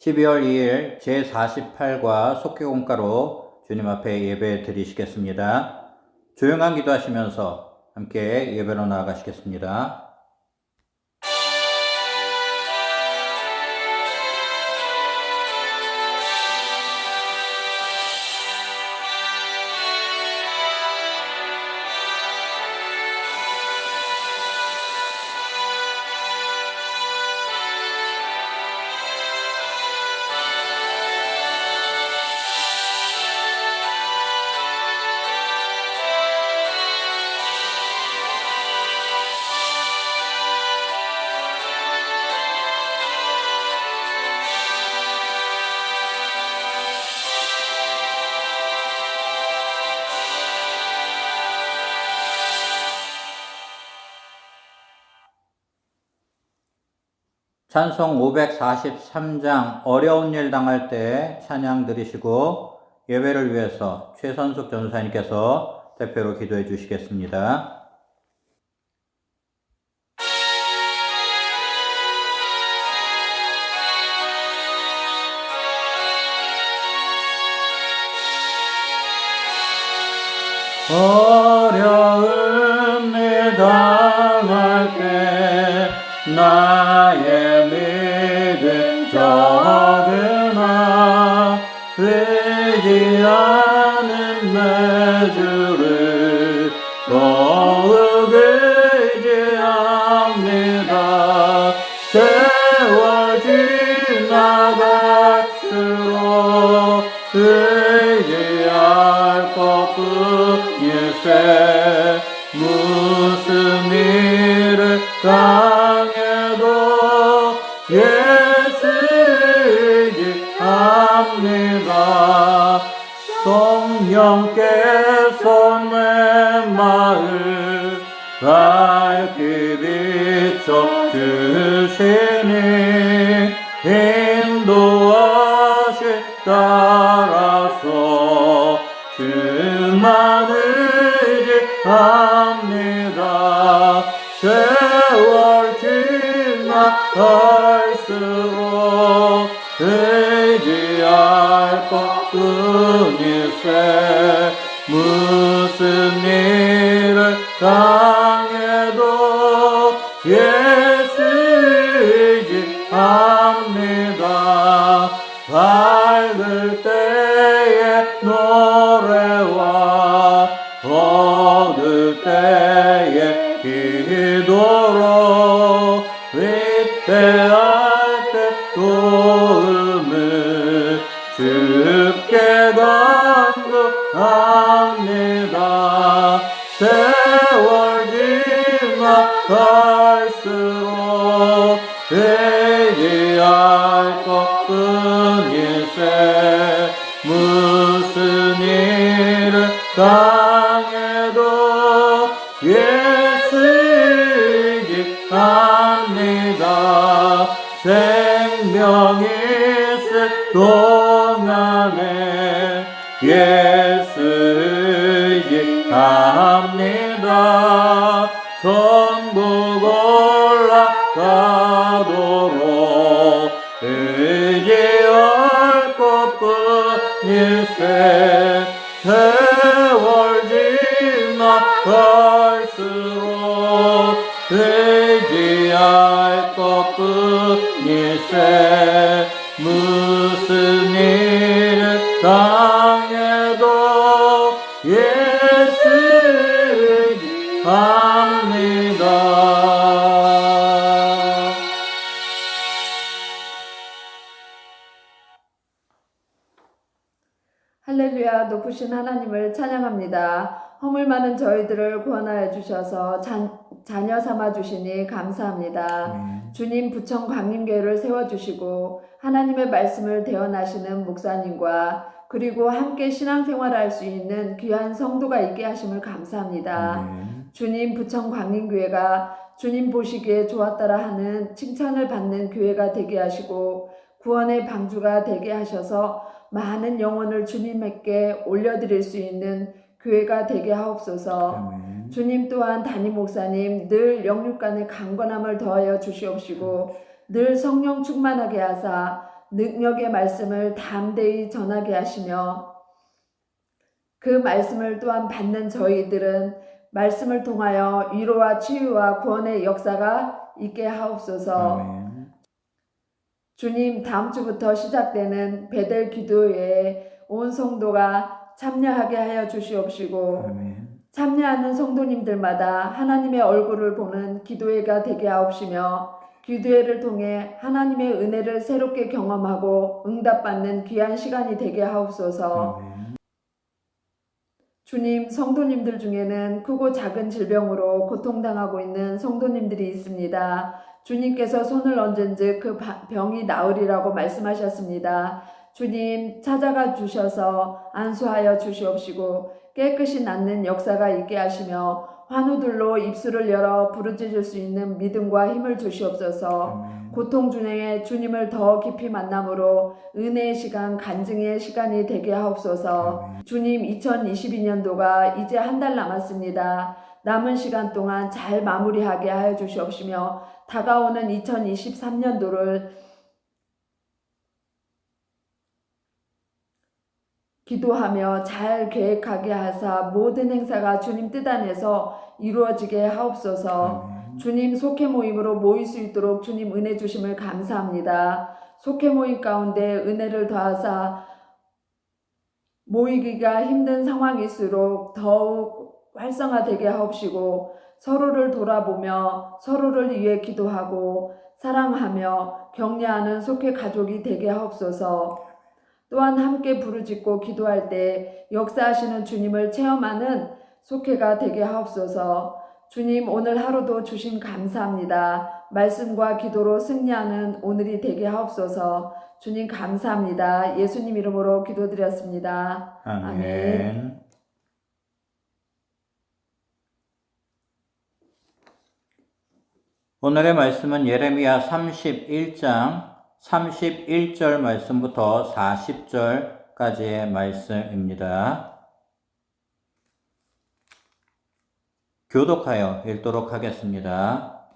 12월 2일 제48과 속회공가로 주님 앞에 예배 드리시겠습니다. 조용한 기도하시면서 함께 예배로 나아가시겠습니다. 찬송 543장 어려운 일 당할 때 찬양 들으시고 예배를 위해서 최선숙 전사님께서 대표로 기도해 주시겠습니다. 적으나 의지하는 내 주를 더욱 의지합니다 세월 지나갈수록 의지할 것뿐일세 성령께서 내 마음 밝게 비춰 주시니 인도하시 따라서 그만 의지합니다. 세월 지나 갈수록 의지할 것 뿐일세 주께 간구합니다 일세 세월 지나갈수록 의지할 것뿐일세 찬양합니다. 허물 많은 저희들을 구원하여 주셔서 잔, 자녀 삼아 주시니 감사합니다. 주님 부천 광림교회를 세워 주시고 하나님의 말씀을 대언하시는 목사님과 그리고 함께 신앙생활을 할수 있는 귀한 성도가 있게 하심을 감사합니다. 주님 부천 광림교회가 주님 보시기에 좋았다라 하는 칭찬을 받는 교회가 되게 하시고 구원의 방주가 되게 하셔서 많은 영혼을 주님께 올려드릴 수 있는 교회가 되게 하옵소서. 아멘. 주님 또한 담임 목사님 늘 영육간의 강건함을 더하여 주시옵시고 늘 성령 충만하게 하사 능력의 말씀을 담대히 전하게 하시며 그 말씀을 또한 받는 저희들은 말씀을 통하여 위로와 치유와 구원의 역사가 있게 하옵소서. 아멘. 주님 다음 주부터 시작되는 베델 기도회에 온 성도가 참여하게 하여 주시옵시고 아멘. 참여하는 성도님들마다 하나님의 얼굴을 보는 기도회가 되게 하옵시며 기도회를 통해 하나님의 은혜를 새롭게 경험하고 응답받는 귀한 시간이 되게 하옵소서. 아멘. 주님, 성도님들 중에는 크고 작은 질병으로 고통당하고 있는 성도님들이 있습니다. 주님께서 손을 얹은 즉 그 바- 병이 나으리라고 말씀하셨습니다. 주님, 찾아가 주셔서 안수하여 주시옵시고 깨끗이 낫는 역사가 있게 하시며 환우들로 입술을 열어 부르짖을 수 있는 믿음과 힘을 주시옵소서. 고통 중에 주님을 더 깊이 만남으로 은혜의 시간, 간증의 시간이 되게 하옵소서. 주님 2022년도가 이제 한 달 남았습니다. 남은 시간 동안 잘 마무리하게 하여 주시옵시며 다가오는 2023년도를 기도하며 잘 계획하게 하사 모든 행사가 주님 뜻 안에서 이루어지게 하옵소서. 아멘. 주님 속회 모임으로 모일 수 있도록 주님 은혜 주심을 감사합니다. 속회 모임 가운데 은혜를 더하사 모이기가 힘든 상황일수록 더욱 활성화되게 하옵시고 서로를 돌아보며 서로를 위해 기도하고 사랑하며 격려하는 속회 가족이 되게 하옵소서. 또한 함께 부르짖고 기도할 때 역사하시는 주님을 체험하는 속회가 되게 하옵소서. 주님 오늘 하루도 주심 감사합니다. 말씀과 기도로 승리하는 오늘이 되게 하옵소서. 주님 감사합니다. 예수님 이름으로 기도드렸습니다. 아멘. 오늘의 말씀은 예레미야 31장 31절 말씀부터 40절까지의 말씀입니다. 교독하여 읽도록 하겠습니다.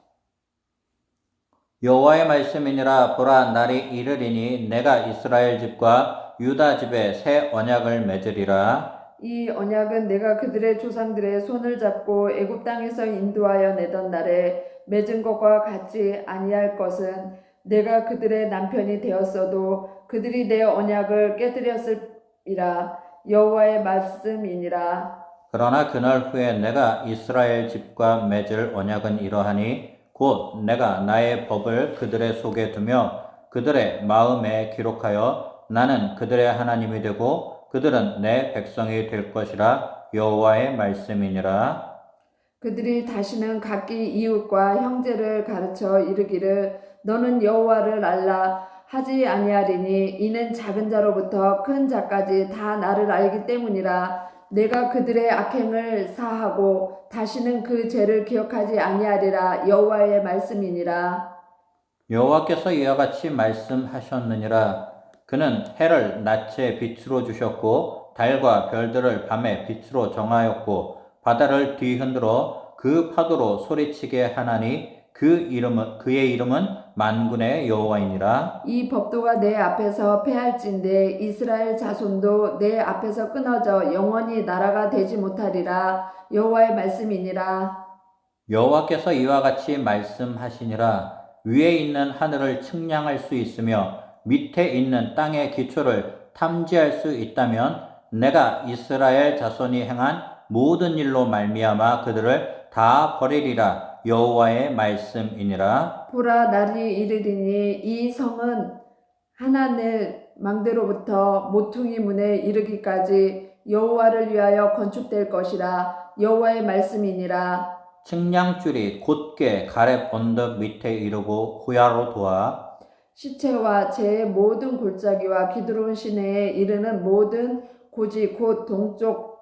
여호와의 말씀이니라 보라 날이 이르리니 내가 이스라엘 집과 유다 집에 새 언약을 맺으리라 이 언약은 내가 그들의 조상들의 손을 잡고 애굽 땅에서 인도하여 내던 날에 맺은 것과 같이 아니할 것은 내가 그들의 남편이 되었어도 그들이 내 언약을 깨뜨렸음이라 여호와의 말씀이니라. 그러나 그날 후에 내가 이스라엘 집과 맺을 언약은 이러하니 곧 내가 나의 법을 그들의 속에 두며 그들의 마음에 기록하여 나는 그들의 하나님이 되고 그들은 내 백성이 될 것이라 여호와의 말씀이니라. 그들이 다시는 각기 이웃과 형제를 가르쳐 이르기를 너는 여호와를 알라. 하지 아니하리니 이는 작은 자로부터 큰 자까지 다 나를 알기 때문이라. 내가 그들의 악행을 사하고 다시는 그 죄를 기억하지 아니하리라. 여호와의 말씀이니라. 여호와께서 이와 같이 말씀하셨느니라. 그는 해를 낮에 빛으로 주셨고 달과 별들을 밤에 빛으로 정하였고 바다를 뒤흔들어 그 파도로 소리치게 하나니 그 이름은 그의 이름은 만군의 여호와이니라. 이 법도가 내 앞에서 패할진대 이스라엘 자손도 내 앞에서 끊어져 영원히 나라가 되지 못하리라. 여호와의 말씀이니라. 여호와께서 이와 같이 말씀하시니라. 위에 있는 하늘을 측량할 수 있으며 밑에 있는 땅의 기초를 탐지할 수 있다면 내가 이스라엘 자손이 행한 모든 일로 말미암아 그들을 다 버리리라 여호와의 말씀이니라. 보라 날이 이르리니 이 성은 하나늘 망대로부터 모퉁이 문에 이르기까지 여호와를 위하여 건축될 것이라. 여호와의 말씀이니라. 측량줄이 곧게 가렙 언덕 밑에 이르고 고야로 도와 시체와 제 모든 골짜기와 기드론 시내에 이르는 모든 고지 곧 동쪽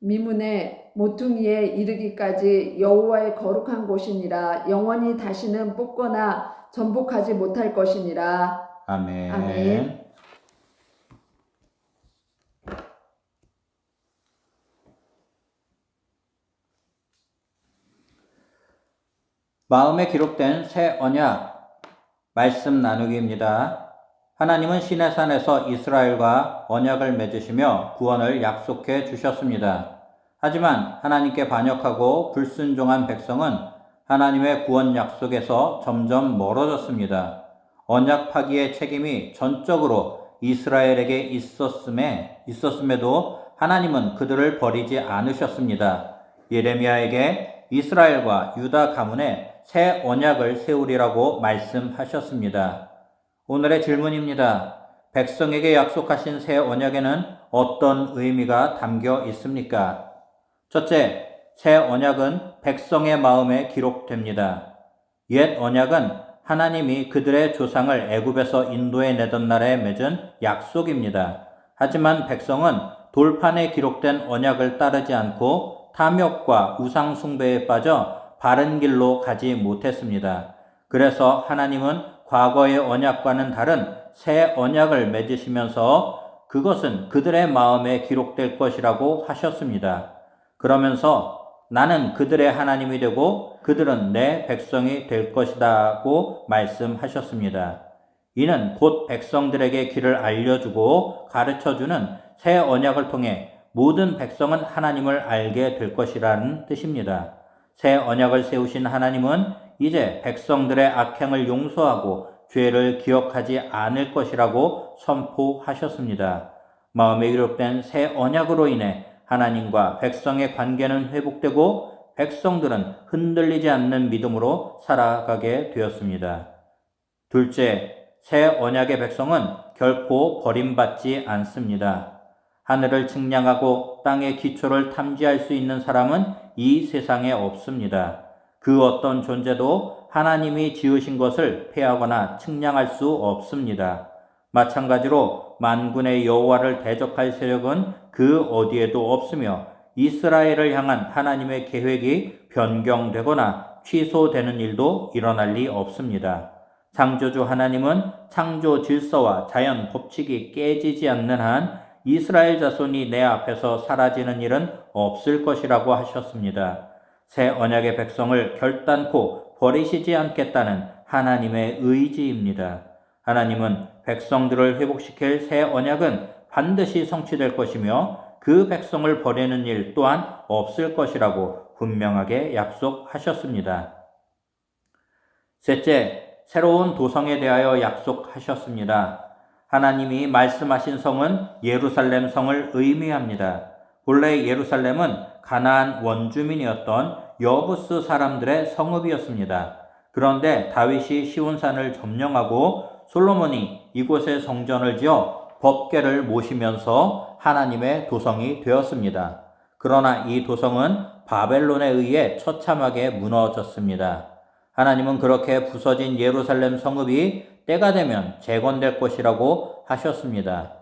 미문의 모퉁이에 이르기까지 여호와의 거룩한 곳이니라 영원히 다시는 뽑거나 전복하지 못할 것이니라 아멘. 아멘. 마음에 기록된 새 언약 말씀 나누기입니다. 하나님은 시내산에서 이스라엘과 언약을 맺으시며 구원을 약속해 주셨습니다. 하지만 하나님께 반역하고 불순종한 백성은 하나님의 구원 약속에서 점점 멀어졌습니다. 언약 파기의 책임이 전적으로 이스라엘에게 있었음에, 있었음에도 하나님은 그들을 버리지 않으셨습니다. 예레미야에게 이스라엘과 유다 가문에 새 언약을 세우리라고 말씀하셨습니다. 오늘의 질문입니다. 백성에게 약속하신 새 언약에는 어떤 의미가 담겨 있습니까? 첫째, 새 언약은 백성의 마음에 기록됩니다. 옛 언약은 하나님이 그들의 조상을 애굽에서 인도해 내던 날에 맺은 약속입니다. 하지만 백성은 돌판에 기록된 언약을 따르지 않고 탐욕과 우상 숭배에 빠져 바른 길로 가지 못했습니다. 그래서 하나님은 과거의 언약과는 다른 새 언약을 맺으시면서 그것은 그들의 마음에 기록될 것이라고 하셨습니다. 그러면서 나는 그들의 하나님이 되고 그들은 내 백성이 될 것이다고 말씀하셨습니다. 이는 곧 백성들에게 길을 알려주고 가르쳐주는 새 언약을 통해 모든 백성은 하나님을 알게 될 것이라는 뜻입니다. 새 언약을 세우신 하나님은 이제 백성들의 악행을 용서하고 죄를 기억하지 않을 것이라고 선포하셨습니다. 마음에 기록된 새 언약으로 인해 하나님과 백성의 관계는 회복되고 백성들은 흔들리지 않는 믿음으로 살아가게 되었습니다. 둘째, 새 언약의 백성은 결코 버림받지 않습니다. 하늘을 측량하고 땅의 기초를 탐지할 수 있는 사람은 이 세상에 없습니다. 그 어떤 존재도 하나님이 지으신 것을 폐하거나 측량할 수 없습니다. 마찬가지로 만군의 여호와를 대적할 세력은 그 어디에도 없으며 이스라엘을 향한 하나님의 계획이 변경되거나 취소되는 일도 일어날 리 없습니다. 창조주 하나님은 창조 질서와 자연 법칙이 깨지지 않는 한 이스라엘 자손이 내 앞에서 사라지는 일은 없을 것이라고 하셨습니다. 새 언약의 백성을 결단코 버리시지 않겠다는 하나님의 의지입니다. 하나님은 백성들을 회복시킬 새 언약은 반드시 성취될 것이며 그 백성을 버리는 일 또한 없을 것이라고 분명하게 약속하셨습니다. 셋째, 새로운 도성에 대하여 약속하셨습니다. 하나님이 말씀하신 성은 예루살렘 성을 의미합니다. 본래 예루살렘은 가나안 원주민이었던 여부스 사람들의 성읍이었습니다. 그런데 다윗이 시온산을 점령하고 솔로몬이 이곳에 성전을 지어 법궤를 모시면서 하나님의 도성이 되었습니다. 그러나 이 도성은 바벨론에 의해 처참하게 무너졌습니다. 하나님은 그렇게 부서진 예루살렘 성읍이 때가 되면 재건될 것이라고 하셨습니다.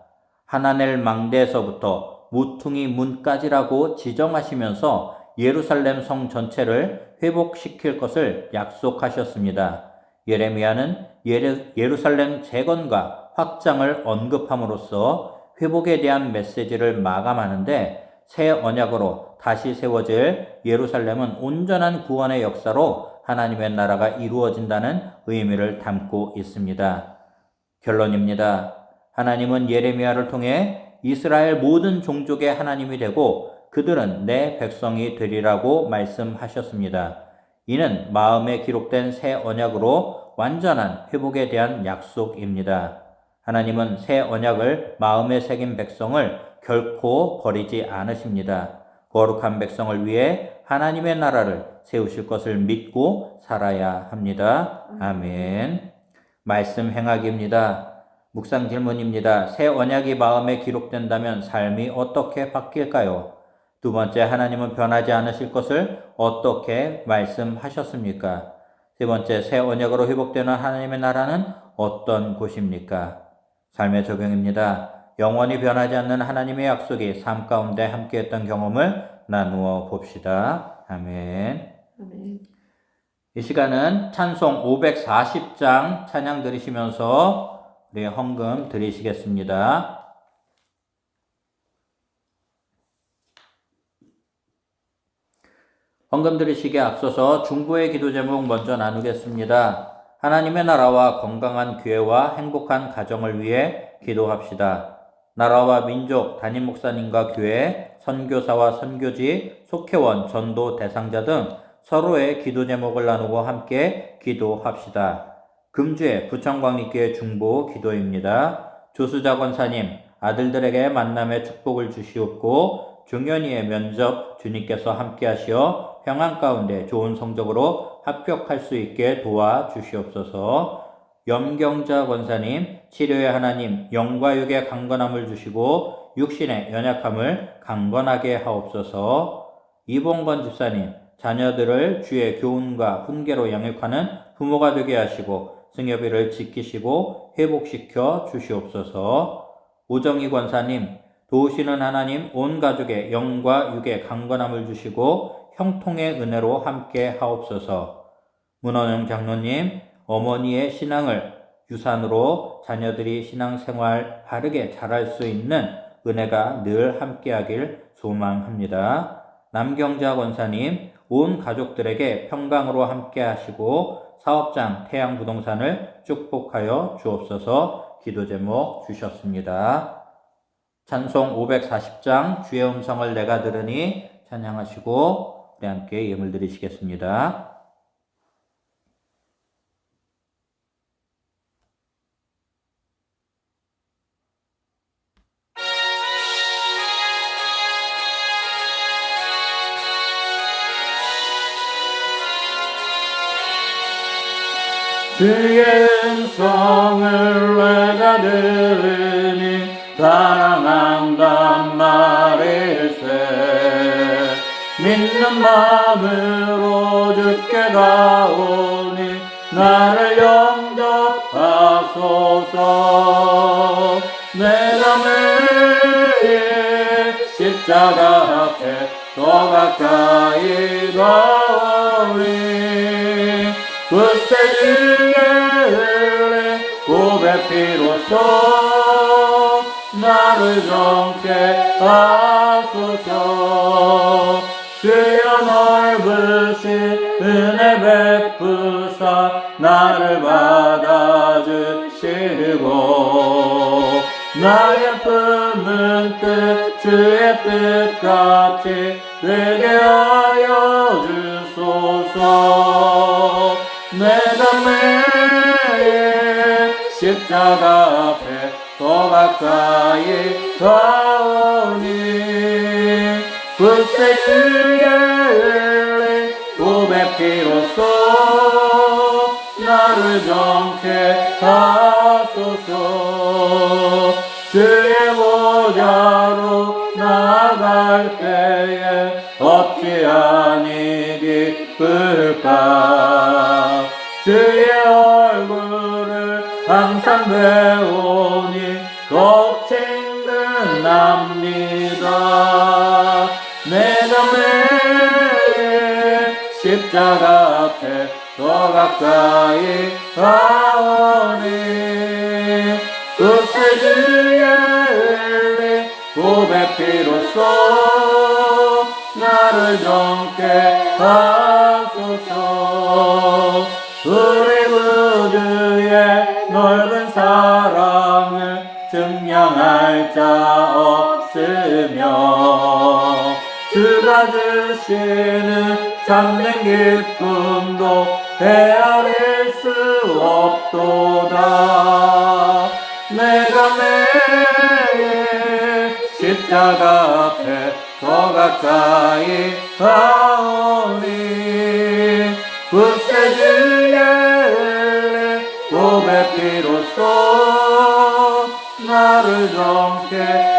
하나넬 망대에서부터 무퉁이 문까지라고 지정하시면서 예루살렘 성 전체를 회복시킬 것을 약속하셨습니다. 예레미야는 예루살렘 재건과 확장을 언급함으로써 회복에 대한 메시지를 마감하는데 새 언약으로 다시 세워질 예루살렘은 온전한 구원의 역사로 하나님의 나라가 이루어진다는 의미를 담고 있습니다. 결론입니다. 하나님은 예레미야를 통해 이스라엘 모든 종족의 하나님이 되고 그들은 내 백성이 되리라고 말씀하셨습니다. 이는 마음에 기록된 새 언약으로 완전한 회복에 대한 약속입니다. 하나님은 새 언약을 마음에 새긴 백성을 결코 버리지 않으십니다. 거룩한 백성을 위해 하나님의 나라를 세우실 것을 믿고 살아야 합니다. 아멘. 말씀 행하기입니다. 묵상 질문입니다. 새 언약이 마음에 기록된다면 삶이 어떻게 바뀔까요? 두 번째, 하나님은 변하지 않으실 것을 어떻게 말씀하셨습니까? 세 번째, 새 언약으로 회복되는 하나님의 나라는 어떤 곳입니까? 삶의 적용입니다. 영원히 변하지 않는 하나님의 약속이 삶 가운데 함께했던 경험을 나누어 봅시다. 아멘. 아멘. 이 시간은 찬송 540장 찬양 들으시면서 우리 헌금 드리시겠습니다. 헌금 드리시기에 앞서서 중보의 기도 제목 먼저 나누겠습니다. 하나님의 나라와 건강한 교회와 행복한 가정을 위해 기도합시다. 나라와 민족, 담임 목사님과 교회, 선교사와 선교지, 속회원, 전도 대상자 등 서로의 기도 제목을 나누고 함께 기도합시다. 금주의 부천광립교회 중보 기도입니다. 조수자 권사님, 아들들에게 만남의 축복을 주시옵고 중현이의 면접 주님께서 함께 하시어 평안 가운데 좋은 성적으로 합격할 수 있게 도와 주시옵소서. 염경자 권사님, 치료의 하나님, 영과 육의 강건함을 주시고 육신의 연약함을 강건하게 하옵소서. 이봉건 집사님, 자녀들을 주의 교훈과 훈계로 양육하는 부모가 되게 하시고 승여비를 지키시고 회복시켜 주시옵소서. 오정희 권사님, 도우시는 하나님 온 가족의 영과 육의 강건함을 주시고 형통의 은혜로 함께 하옵소서. 문원영 장로님, 어머니의 신앙을 유산으로 자녀들이 신앙생활 바르게 잘할 수 있는 은혜가 늘 함께하길 소망합니다. 남경자 권사님, 온 가족들에게 평강으로 함께 하시고 사업장 태양부동산을 축복하여 주옵소서 기도 제목 주셨습니다. 찬송 540장 주의 음성을 내가 들으니 찬양하시고 우리 함께 예물 드리시겠습니다. 주의 음성을 내가 들으니 사랑 믿는 마음으로 주께 가오니 나를 영접하소서. 내가 매일 십자가 앞에 더 가까이 가오니 주의 은혜 고백 비로소 나를 정 베푸사 나를 받아주시고 나의 품은 뜻 주의 뜻같이 되게 하여 주소서. 내가 매일 십자가 앞에 더 가까이 가오니 그새 주 주의 보좌로 나아갈 때에 어찌하니 기쁠까? 주의 얼굴을 항상 배우니 더욱 친근합니다. 내가 매일 십자가 앞에 더 가까이 가오니 그새 주 정케 하소서. 우리 구주의 넓은 사랑을 증명할 자 없으며 주가 주시는 참된 기쁨도 헤아릴 수 없도다. 내가 매일 십자가 앞에 더 가까이 가오니 은혜 고백 비로소 나를 정케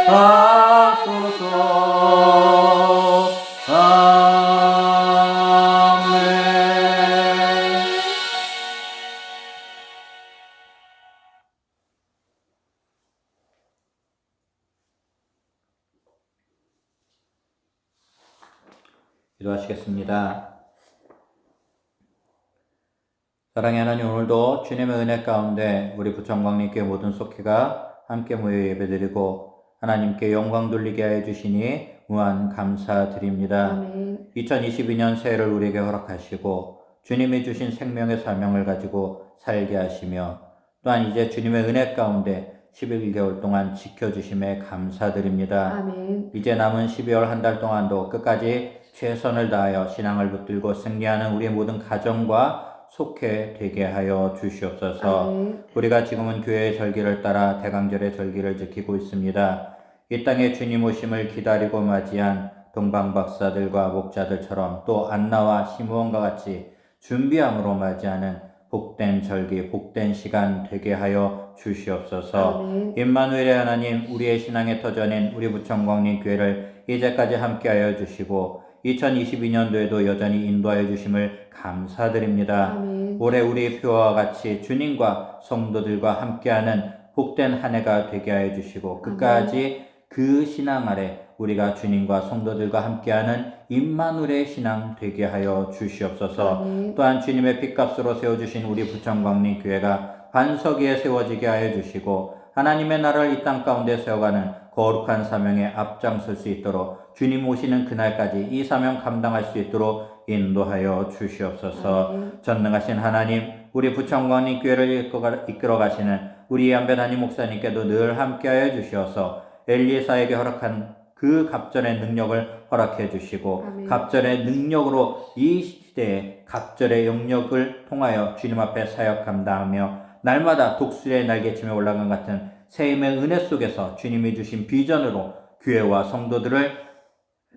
사랑의 하나님 오늘도 주님의 은혜 가운데 우리 부천광림교회 모든 속회가 함께 모여 예배드리고 하나님께 영광 돌리게 하여 주시니 무한 감사드립니다. 아멘. 2022년 새해를 우리에게 허락하시고 주님이 주신 생명의 사명을 가지고 살게 하시며 또한 이제 주님의 은혜 가운데 11개월 동안 지켜주심에 감사드립니다. 아멘. 이제 남은 12월 한 달 동안도 끝까지 최선을 다하여 신앙을 붙들고 승리하는 우리 모든 가정과 속해 되게 하여 주시옵소서. 아멘. 우리가 지금은 교회의 절기를 따라 대강절의 절기를 지키고 있습니다. 이 땅에 주님 오심을 기다리고 맞이한 동방 박사들과 목자들처럼 또 안나와 시므온과 같이 준비함으로 맞이하는 복된 절기, 복된 시간 되게 하여 주시옵소서. 임마누엘의 하나님, 우리의 신앙의 터전인 우리 부천광림 교회를 이제까지 함께하여 주시고 2022년도에도 여전히 인도하여 주심을 감사드립니다. 아멘. 올해 우리 표와 같이 주님과 성도들과 함께하는 복된 한 해가 되게 하여 주시고 끝까지 그 신앙 아래 우리가 주님과 성도들과 함께하는 임마누엘의 신앙 되게 하여 주시옵소서. 아멘. 또한 주님의 핏값으로 세워주신 우리 부천광림 교회가 반석 위에 세워지게 하여 주시고 하나님의 나라를 이 땅 가운데 세워가는 거룩한 사명에 앞장설 수 있도록 주님 오시는 그날까지 이 사명 감당할 수 있도록 인도하여 주시옵소서. 전능하신 하나님, 우리 부천광림 교회를 이끌어- 가시는 우리 양배다님 목사님께도 늘 함께하여 주시어서 엘리사에게 허락한 그 갑절의 능력을 허락해 주시고 아멘. 갑절의 능력으로 이 시대에 갑절의 영역을 통하여 주님 앞에 사역 감당하며 날마다 독수리의 날개침에 올라간 같은 새 힘의 은혜 속에서 주님이 주신 비전으로 교회와 성도들을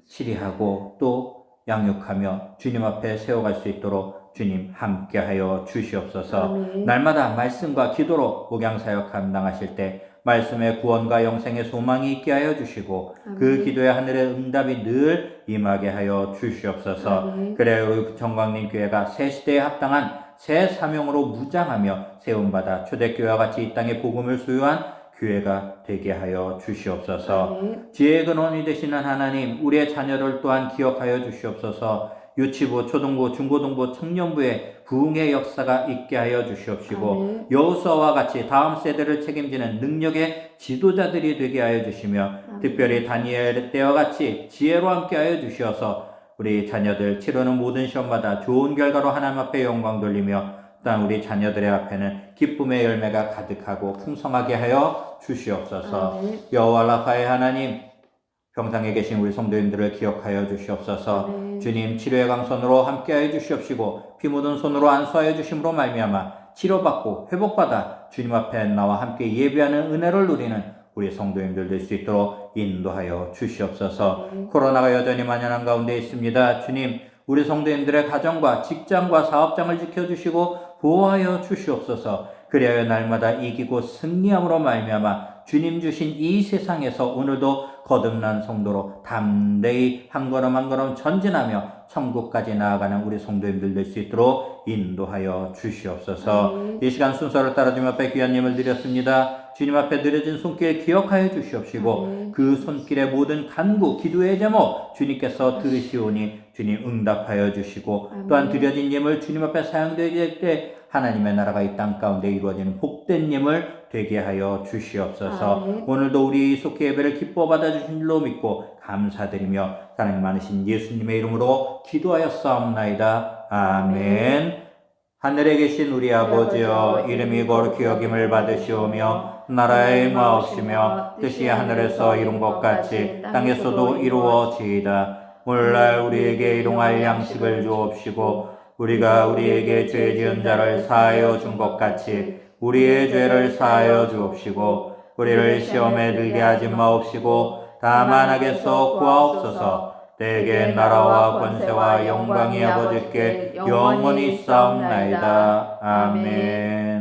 치리하고 또 양육하며 주님 앞에 세워갈 수 있도록 주님 함께하여 주시옵소서. 아멘. 날마다 말씀과 기도로 목양 사역 감당하실 때 말씀의 구원과 영생의 소망이 있게 하여 주시고 그 아멘. 기도의 하늘의 응답이 늘 임하게 하여 주시옵소서. 아멘. 그래야 우리 정광림 교회가 새 시대에 합당한 새 사명으로 무장하며 세움받아 초대교회와 같이 이 땅의 복음을 소유한 교회가 되게 하여 주시옵소서. 아멘. 지혜의 근원이 되시는 하나님, 우리의 자녀를 또한 기억하여 주시옵소서. 유치부, 초등부, 중고등부, 청년부의 부흥의 역사가 있게 하여 주시옵시고. 여호수아와 같이 다음 세대를 책임지는 능력의 지도자들이 되게 하여 주시며 아멘. 특별히 다니엘 때와 같이 지혜로 함께 하여 주시어서 우리 자녀들 치르는 모든 시험마다 좋은 결과로 하나님 앞에 영광 돌리며 또한 우리 자녀들의 앞에는 기쁨의 열매가 가득하고 풍성하게 하여 주시옵소서. 아멘. 여호와 라파의 하나님 평상에 계신 우리 성도님들을 기억하여 주시옵소서. 아멘. 주님 치료의 강선으로 함께하여 주시옵시고 피 묻은 손으로 안수하여 주심으로 말미암아 치료받고 회복받아 주님 앞에 나와 함께 예배하는 은혜를 누리는 우리 성도님들 될 수 있도록 인도하여 주시옵소서. 아멘. 코로나가 여전히 만연한 가운데 있습니다. 주님, 우리 성도님들의 가정과 직장과 사업장을 지켜주시고 보호하여 주시옵소서. 그리하여 날마다 이기고 승리함으로 말미암아 주님 주신 이 세상에서 오늘도 거듭난 성도로 담대히 한 걸음 한 걸음 전진하며 천국까지 나아가는 우리 성도님들 될 수 있도록 인도하여 주시옵소서. 아멘. 이 시간 순서를 따라 주님 앞에 귀한 예물 드렸습니다. 주님 앞에 드려진 손길 기억하여 주시옵시고 아멘. 그 손길의 모든 간구, 기도의 제목 주님께서 들으시오니 주님 응답하여 주시고 아멘. 또한 드려진 예물 주님 앞에 사용되게 될때 하나님의 나라가 이 땅 가운데 이루어지는 복된 예물 되게 하여 주시옵소서. 아멘. 오늘도 우리 속회 예배를 기뻐 받아주신 줄로 믿고 감사드리며 사랑 많으신 예수님의 이름으로 기도하였사옵나이다. 아멘. 하늘에 계신 우리 아버지여 이름이 거룩히 여김을 받으시오며 나라의 마옵시며 뜻이 하늘에서 이룬 것 같이 땅에서도 이루어지이다. 오늘날 우리에게 일용할 양식을 주옵시고 우리가 우리에게 죄 지은 자를 사하여 준 것 같이 우리의 죄를 사하여 주옵시고 우리를 시험에 들게 하지 마옵시고 다만 악에서 구하옵소서 대개 나라와 권세와 영광이 아버지께 영원히 싸움나이다. 아멘.